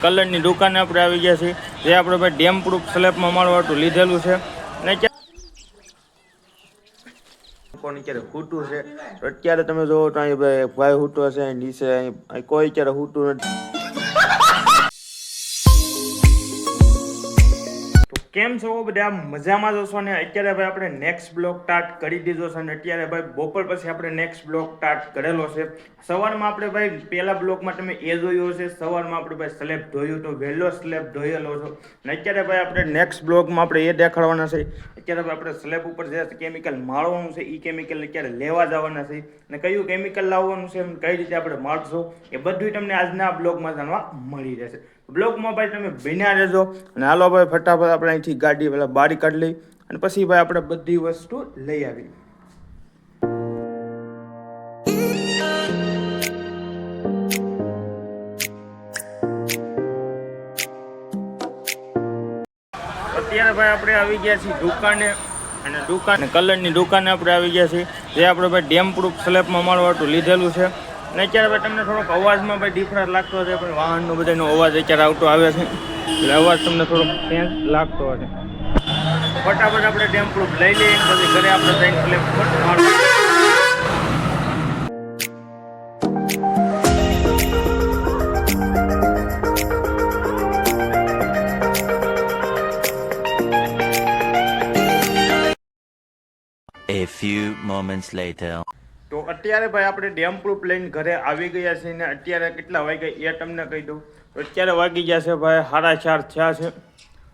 કલરની દુકાને આપણે આવી ગયા છીએ. જે આપણે ભાઈ ડેમ પ્રૂફ સ્લેબમાં મળવાટું લીધેલું છે. અને છે? અત્યારે તમે જોવો તો અહીં ભાઈ ભાઈ હૂટો છે નીચે કોઈ ક્યારે હૂટું નથી. કેમ છો બધા? મજામાં જશો ને? અત્યારે ભાઈ આપણે નેક્સ્ટ બ્લોક સ્ટાર્ટ કરી દીધો છે અને અત્યારે ભાઈ બપોર પછી આપણે નેક્સ્ટ બ્લોક સ્ટાર્ટ કરેલો છે. સવારમાં આપણે ભાઈ પહેલા બ્લોકમાં તમે એ જોયું હશે. સવારમાં આપણે ભાઈ સ્લેબ ધોયું તો વહેલો સ્લેબ ધોયેલો છો. અને અત્યારે ભાઈ આપણે નેક્સ્ટ બ્લોકમાં આપણે એ દેખાડવાના છે. અત્યારે ભાઈ આપણે સ્લેબ ઉપર જે કેમિકલ માળવાનું છે એ કેમિકલ અત્યારે લેવા જવાના છે. અને કયું કેમિકલ લાવવાનું છે, એમ કઈ રીતે આપણે માળશું, એ બધું તમને આજના બ્લોગમાં જાણવા મળી રહેશે. બ્લોગમાં ભાઈ તમે બિના રહેજો. અને હાલો ભાઈ ફટાફટ આપણે અહીંથી ગાડી પેલા બારી કાઢી લઈ અને પછી ભાઈ આપણે બધી વસ્તુ લઈ આવી. અત્યારે ભાઈ આપણે આવી ગયા છીએ દુકાને અને દુકાન, કલરની દુકાને આપણે આવી ગયા છીએ. જે આપણે ભાઈ ડેમ પ્રૂફ સ્લેબમાં માળવાટું લીધેલું છે. અને અત્યારે ભાઈ તમને થોડોક અવાજમાં ભાઈ ડિફરન્સ લાગતો હશે પણ વાહનનો બધાનો અવાજ અત્યારે આવતો આવે છે. એટલે અવાજ તમને થોડોક ચેન્જ લાગતો હશે ફટાફટ આપણે ડેમ પ્રૂફ લઈ લઈએ પછી ઘરે આપણે જઈને પર માળવું A few moments later. તો અત્યારે ભાઈ આપણે ડેમ પ્રૂફ લઈને ઘરે આવી ગયા છીએ ને અત્યારે કેટલા વાગ્યા એ તમને કહી દઉં. તો અત્યારે વાગી ગયા છે ભાઈ સાડા ચાર થયા છે.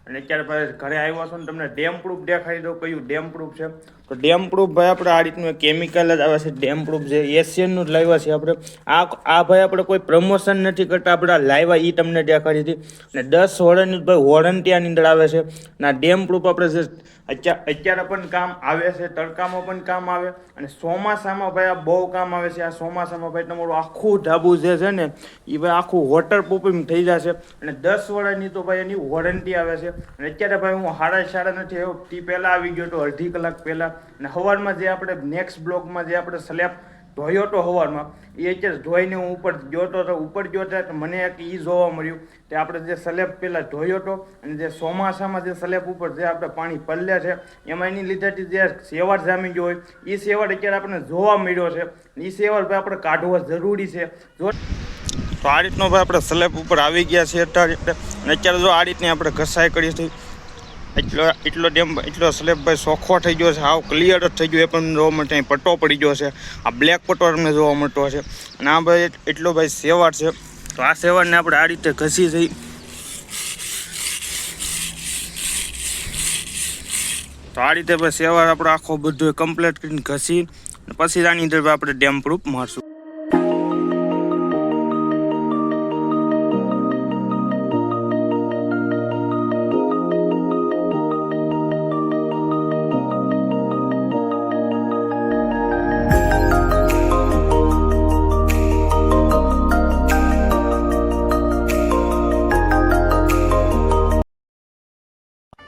અને અત્યારે ભાઈ ઘરે આવ્યા છો ને તમને ડેમ પ્રૂફ દેખાડી દઉં કયું ડેમ પ્રૂફ છે. તો ડેમ પ્રૂફ ભાઈ આપણે આ રીતનું કેમિકલ જ આવે છે. ડેમ પ્રૂફ છે એશિયનનું જ લાવ્યા છે આપણે. આ આ ભાઈ આપણે કોઈ પ્રમોશન નથી કરતા. આપણે લાવ્યા એ તમને દેખાડી હતી. અને દસ વર્ષની ભાઈ વોરંટી આની અંદર આવે છે. અને આ ડેમ પ્રૂફ આપણે જે અત્યારે અત્યારે પણ કામ આવે છે. તડકામાં પણ કામ આવે. અને ચોમાસામાં ભાઈ આ બહુ કામ આવે છે. આ ચોમાસામાં ભાઈ તમારું આખું ઢાબુ જે છે ને એ ભાઈ આખું વોટર પ્રૂફિંગ થઈ જશે. અને દસ વડાની તો ભાઈ એની વોરંટી આવે છે. અને અત્યારે ભાઈ હું સાડા સાડા નથી આવ્યો. તે પહેલાં આવી ગયો તો અડધી કલાક પહેલાં અને સવારમાં જે આપણે નેક્સ્ટ બ્લોકમાં જે આપણે સ્લેબ ધોયો તો સવારમાં એ અત્યારે ધોઈને હું ઉપર જોતો તો તો ઉપર જોતા તો મને એક એ જોવા મળ્યું કે આપણે જે સ્લેબ પહેલાં ધોયો હતો અને જે ચોમાસામાં જે સ્લેબ ઉપર જે આપણે પાણી પલ્લે છે, એમાં એની લીધેથી જે સેવાળ જામી ગયો હોય એ સેવાળ અત્યારે આપણને જોવા મળ્યો છે એ સેવાળ ભાઈ આપણે કાઢવો જરૂરી છે. જો તો આ રીતનો ભાઈ આપણે સ્લેબ ઉપર આવી ગયા છીએ અત્યારે. અને અત્યારે જો આ રીતની આપણે ઘસાઈ કરી છે એટલો એટલો ડેમ એટલો સ્લેબ ભાઈ ચોખ્ખો થઈ ગયો છે. હાવ ક્લિયર જ થઈ ગયો. એ પણ જોવા મળતો અહીં પટ્ટો પડી ગયો છે. આ બ્લેક પટ્ટો તમને જોવા મળતો છે અને આ ભાઈ એટલો ભાઈ સેવાડ છે. તો આ સેવાડને આપણે આ રીતે ઘસી જઈ તો આ રીતે ભાઈ સેવાડ આપણે આખો બધો કમ્પ્લીટ કરીને ઘસી પછી આની અંદર આપણે ડેમ પ્રૂફ મારશું.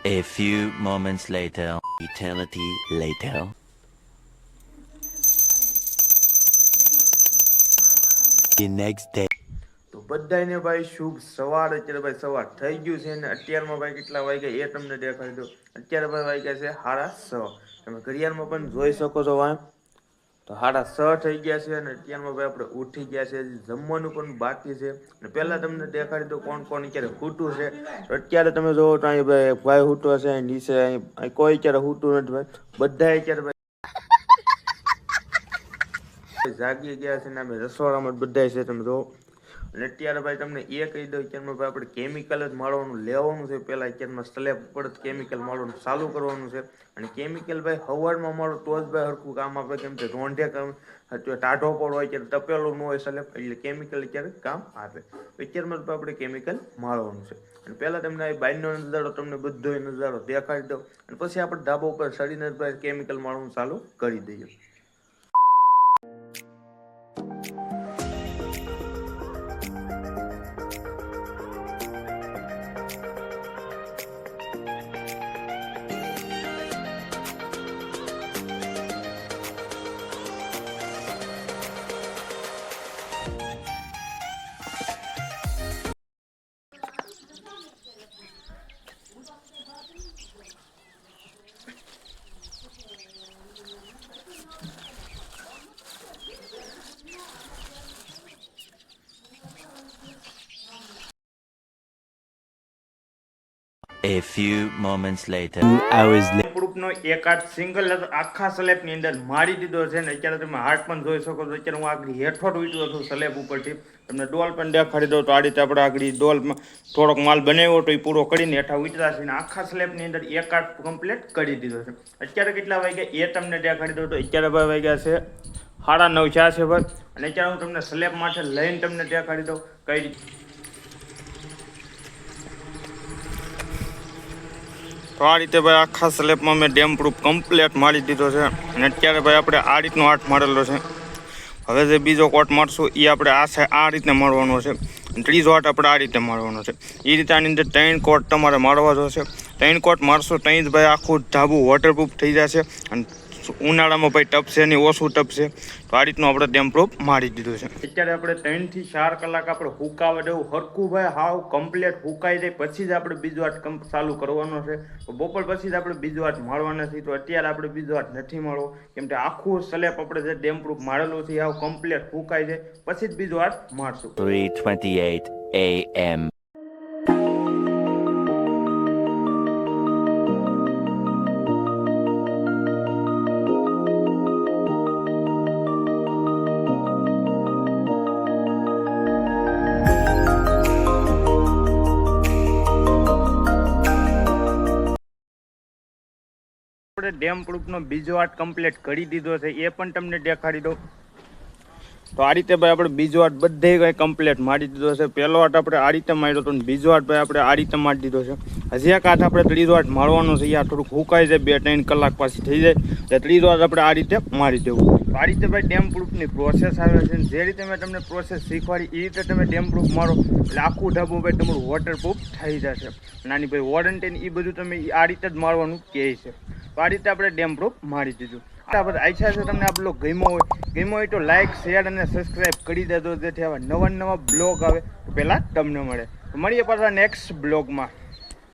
A few moments later. Eternity later. The next day. તો બધાને ભાઈ શુભ સવાર અત્યારે ભાઈ સવાર થઈ ગયું છે ને અત્યારમાં ભાઈ કેટલા વાગ્યા એ તમને દેખાડી દો અત્યારે ભાઈ વાગ્યા છે સાડા છ તમે ઘડિયાળમાં પણ જોઈ શકો છો વાં તો સાડા છ થઈ ગયા છે અને અત્યારમાં ભાઈ આપણે ઉઠી ગયા છે. જમવાનું પણ બાકી છે. અને પહેલાં તમને દેખાડી દો કોણ કોણ અત્યારે ખૂટું છે. તો અત્યારે તમે જોવો તો અહીં ભાઈ ભાઈ હૂટો છે અહીં નીચે અહીં કોઈ અત્યારે હૂટું નથી ભાઈ. બધા અત્યારે ભાઈ જાગી ગયા છે ને અમે રસોડામાં બધા છે તમે જો અને અત્યારે ભાઈ તમને એ કહી દઉં અત્યારમાં ભાઈ આપણે કેમિકલ જ માળવાનું લેવાનું છે. પહેલાં અત્યારમાં સ્લેબ ઉપર જ કેમિકલ માળવાનું ચાલુ કરવાનું છે. અને કેમિકલ ભાઈ હવાડમાં માળો તો જ ભાઈ હરખું કામ આપે, કેમ કે રોંઢે કામ ટાઢો પડ હોય ત્યારે તપેલો ન હોય સ્લેબ એટલે કેમિકલ અત્યારે કામ આપે. અત્યારમાં જ આપણે કેમિકલ માળવાનું છે. અને પહેલાં તમને આ બાયનો નજારો તમને બધો નજારો દેખાડી દો અને પછી આપણે ધાબા ઉપર સડીને ભાઈ કેમિકલ માળવાનું ચાલુ કરી દઈએ. Thank you. A few moments later. Hours later. ગ્રુપનો એક આઠ સિંગલ આખા સ્લેબની અંદર મારી દીધો છે ને અત્યારે તમે હાર્ટ પણ જોઈ શકો છો. અત્યારે હું આગળ હેઠો વીંટતો છું સ્લેબ ઉપરથી. તમને ડોલ પણ દેખાડી દઉં તો આ રીતે આપણે આગળ ડોલમાં થોડોક માલ બનાવ્યો તો એ પૂરો કરીને હેઠા વીંટતા છે ને આખા સ્લેબની અંદર એક આઠ કમ્પ્લીટ કરી દીધો છે. અત્યારે કેટલા વાગ્યા? એ તમને દેખાડી દઉં તો અત્યારે ભાઈ વાગ્યા છે સાડા નવ ચા છે ભાઈ. અને અત્યારે હું તમને સ્લેબ માટે લઈને તમને દેખાડી દઉં કઈ રીતે તો આ રીતે ભાઈ આખા સ્લેબમાં મેં ડેમ પ્રૂફ કમ્પ્લેટ મારી દીધો છે. અને અત્યારે ભાઈ આપણે આ રીતનો આર્ટ મારેલો છે. હવે જે બીજો કોટ મારશું એ આપણે આ છે, આ રીતે મારવાનો છે. ત્રીજો આર્ટ આપણે આ રીતે મારવાનો છે. એ રીતે આની અંદર ત્રણ કોટ તમારે મારવા જોશે. ત્રણ કોટ મારશો ત્યાં જ ભાઈ આખું ધાબુ વોટરપ્રૂફ થઈ જશે. અને ઉનાળામાં ભાઈ ટપશે નહીં ઓછું ટપશે તો આ રીતનું આપણે ડેમ પ્રૂફ મારી દીધું છે. અત્યારે આપણે ત્રણથી ચાર કલાક આપણે હુકાવા દેવું હરકું ભાઈ હાવ કમ્પ્લેટ હુકાઈ જાય. પછી જ આપણે બીજો આટ કંપ ચાલુ કરવાનો છે. તો બપોર પછી જ આપણે બીજો આટ મારવાના છે તો અત્યારે આપણે બીજો આટ નથી મળવો કેમ કે આખું સ્લેપ આપણે જે ડેમ પ્રૂફ મારેલું છે હાવ કમ્પ્લેટ હુકાઈ જાય. પછી જ બીજો આટ મારશું. 3:28 a.m. આપણે ડેમ પ્રૂફનો બીજો આર્ટ કમ્પ્લીટ કરી દીધો છે, એ પણ તમને દેખાડી દઉં. તો આ રીતે ભાઈ આપણે બીજો આર્ટ બધે કંઈ કમ્પ્લીટ મારી દીધો છે. પહેલો આર્ટ આપણે આ રીતે માર્યો હતો બીજો આર્ટ ભાઈ આપણે આ રીતે મારી દીધો છે. હજી એક આર્ટ આપણે ત્રીજો આર્ટ મારવાનો છે આ થોડુંક હુકાઈ જાય, બે ત્રણ કલાક પાછી થઈ જાય. એટલે ત્રીજો આર્ટ આપણે આ રીતે મારી દેવું. આ રીતે ભાઈ ડેમ પ્રૂફની પ્રોસેસ આવે છે જે રીતે મેં તમને પ્રોસેસ શીખવાડી, એ રીતે તમે ડેમ પ્રૂફ મારો. એટલે આખું ઢાબું ભાઈ તમારું વોટરપ્રૂફ થઈ જશે. નાની ભાઈ વોરંટી એ બધું તમે આ રીતે જ મારવાનું કહે છે. તો રીતે આપણે ડેમ પ્રૂફ મારી દીધું. આ બધા આશા છે, તમને આ બ્લોગ હોય, ગમ્યો હોય તો લાઈક શેર અને સબસ્ક્રાઇબ કરી દેજો, જેથી આવા નવા નવા બ્લોગ આવે પહેલાં તમને મળે. મળીએ પાછા નેક્સ્ટ બ્લોગમાં